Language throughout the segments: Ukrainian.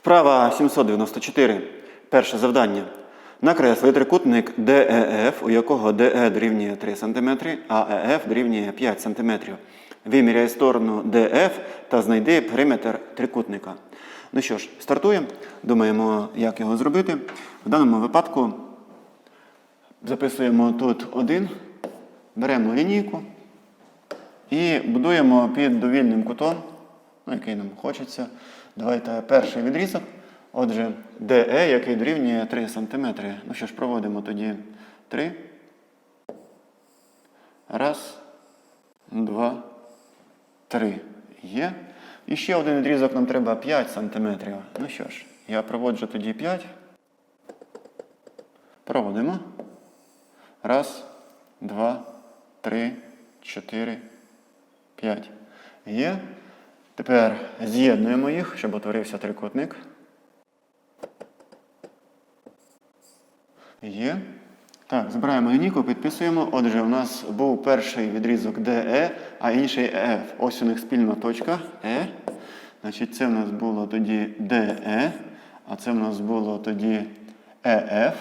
Вправа 794. Перше завдання. Накресли трикутник DEF, у якого DE дорівнює 3 см, а EF дорівнює 5 см. Виміряй сторону DF та знайди периметр трикутника. Ну що ж, стартуємо. Думаємо, як його зробити. В даному випадку записуємо тут 1, беремо лінійку і будуємо під довільним кутом, ну, який нам хочеться. Давайте перший відрізок. Отже, DE, який дорівнює 3 см. Ну що ж, проводимо тоді 3. Раз, два, три. Є. І ще один відрізок нам треба 5 см. Ну що ж, я проводжу тоді 5. Проводимо. Раз, два, три, чотири, п'ять. Є. Тепер з'єднуємо їх, щоб утворився трикутник. Є. Так, збираємо лінійку, підписуємо. Отже, у нас був перший відрізок DE, а інший EF. Ось у них спільна точка E. Значить, це в нас було тоді DE, а це в нас було тоді EF.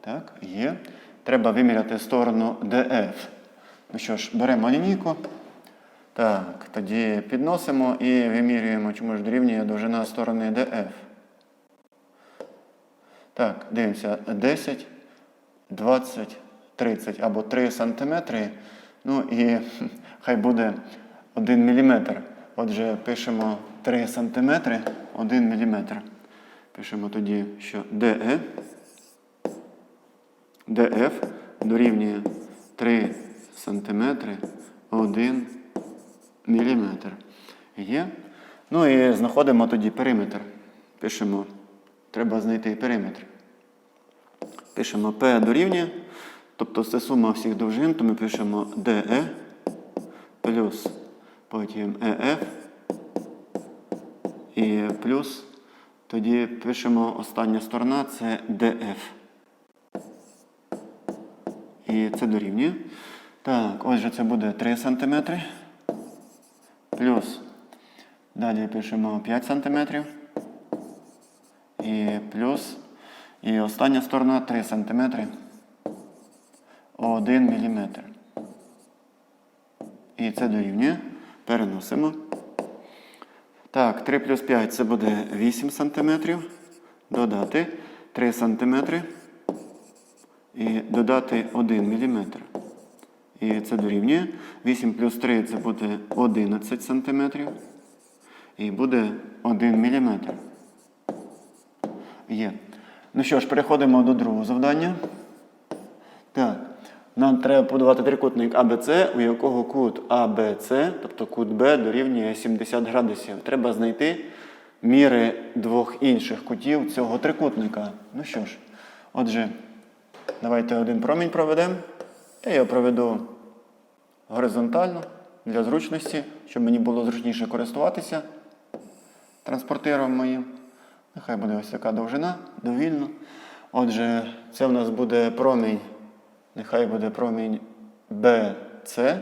Так, є. Треба виміряти сторону DF. Ну що ж, беремо лінійку. Так, тоді підносимо і вимірюємо, чому ж дорівнює довжина сторони DF. Так, дивимося, 10, 20, 30 або 3 сантиметри. Ну і хай буде 1 міліметр. Отже, пишемо 3 сантиметри, 1 міліметр. Пишемо тоді, що DE, DF дорівнює 3 сантиметри, 1 міліметр. Є. Ну і знаходимо тоді периметр. Пишемо, треба знайти периметр. Пишемо P дорівнює, тобто це сума всіх довжин, то ми пишемо DE плюс потім EF і плюс тоді пишемо остання сторона це DF. І це дорівнює. Так, отже, це буде 3 см. Плюс. Далі пишемо 5 см. І плюс. І остання сторона 3 см. 1 мм. І це дорівнює. Переносимо. Так, 3 плюс 5 це буде 8 см. Додати 3 см. І додати 1 мм. І це дорівнює. 8 плюс 3 це буде 11 см. І буде 1 мм. Є. Ну що ж, переходимо до другого завдання. Так. Нам треба побудувати трикутник АБЦ, у якого кут АБЦ, тобто кут Б, дорівнює 70 градусів. Треба знайти міри двох інших кутів цього трикутника. Ну що ж, отже, давайте один промінь проведемо. Я його проведу горизонтально для зручності, щоб мені було зручніше користуватися транспортиром моїм. Нехай буде ось така довжина, довільно. Отже, це в нас буде промінь. Нехай буде промінь BC.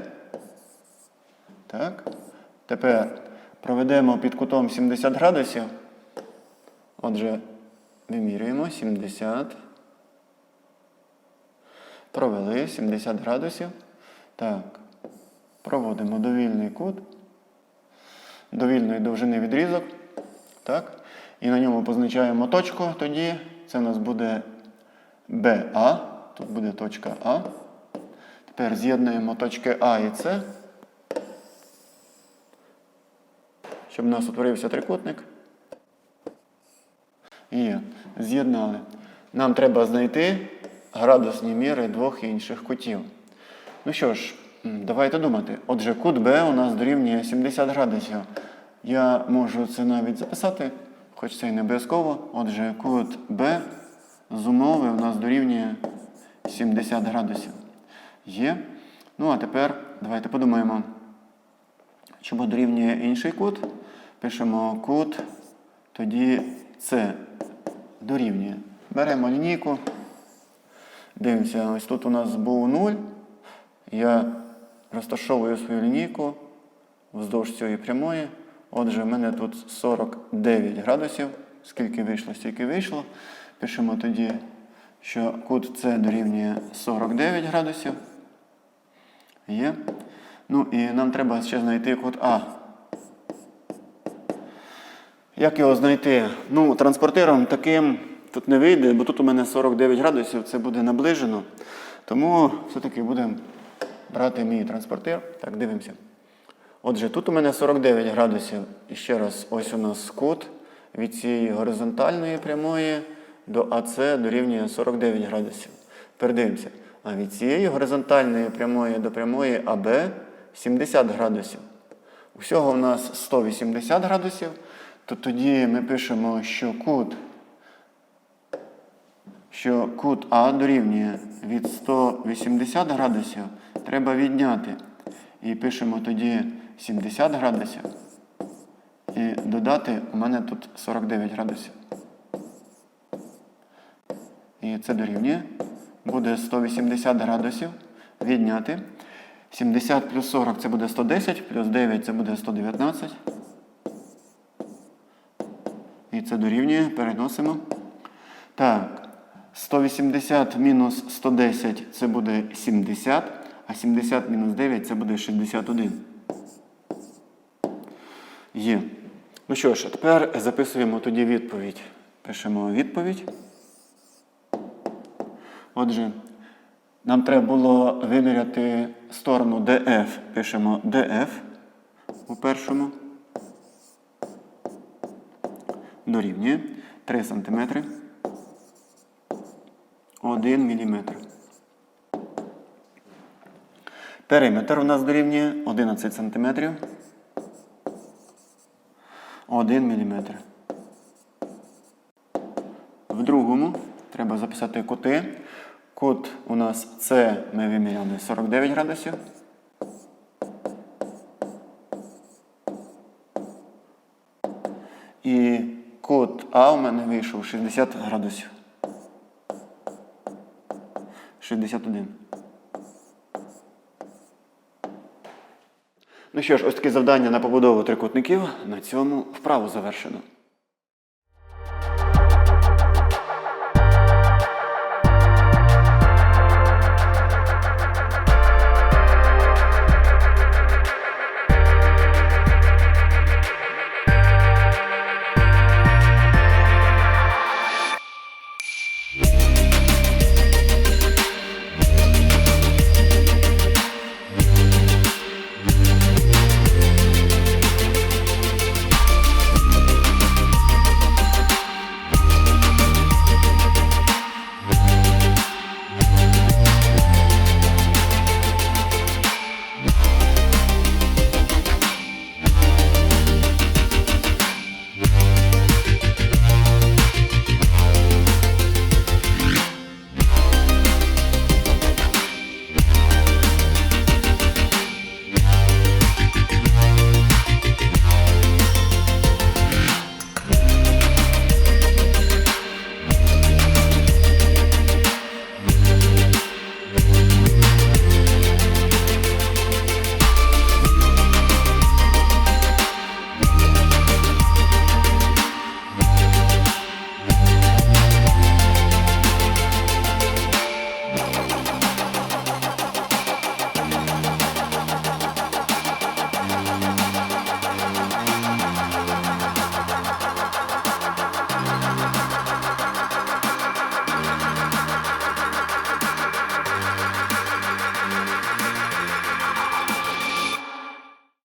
Так. Тепер проведемо під кутом 70 градусів. Отже, вимірюємо 70. Провели 70 градусів. Так. Проводимо довільний кут. Довільної довжини відрізок. Так. І на ньому позначаємо точку. Тоді це у нас буде BA. Тут буде точка А. Тепер з'єднуємо точки А і С. Щоб у нас утворився трикутник. Є. З'єднали. Нам треба знайти градусні міри двох інших кутів. Ну що ж, давайте думати. Отже, кут Б у нас дорівнює 70 градусів. Я можу це навіть записати, хоч це і не обов'язково. Отже, кут Б з умови у нас дорівнює 70 градусів. Є. Ну, а тепер давайте подумаємо, чому дорівнює інший кут. Пишемо кут, тоді С дорівнює. Беремо лінійку. Дивимося, ось тут у нас був 0. Я розташовую свою лінійку вздовж цієї прямої. Отже, в мене тут 49 градусів. Скільки вийшло, стільки вийшло. Пишемо тоді, що кут С дорівнює 49 градусів. Є. Ну і нам треба ще знайти кут А. Як його знайти? Ну, транспортиром таким тут не вийде, бо тут у мене 49 градусів, це буде наближено. Тому все-таки будемо брати мій транспортир. Так, дивимося. Отже, тут у мене 49 градусів. І ще раз, ось у нас кут від цієї горизонтальної прямої до АС дорівнює 49 градусів. Передивимося. А від цієї горизонтальної прямої до прямої АБ 70 градусів. Усього у нас 180 градусів. То тоді ми пишемо, що кут, що кут А дорівнює від 180 градусів треба відняти. І пишемо тоді 70 градусів. І додати у мене тут 49 градусів. І це дорівнює. Буде 180 градусів відняти. 70 плюс 40 це буде 110, плюс 9 це буде 119. І це дорівнює, переносимо. Так, 180 мінус 110 це буде 70, а 70 мінус 9 це буде 61. Є. Ну що ж, тепер записуємо тоді відповідь. Пишемо відповідь. Отже, нам треба було виміряти сторону DF. Пишемо DF у першому. Дорівнює 3 см. 1 мм. Периметр у нас дорівнює 11 см. 1 мм. В другому треба записати кути. Кут у нас С ми виміряли 49 градусів. І кут А у мене вийшов 60 градусів. 61. Ну що ж, ось таке завдання на побудову трикутників. На цьому вправу завершено.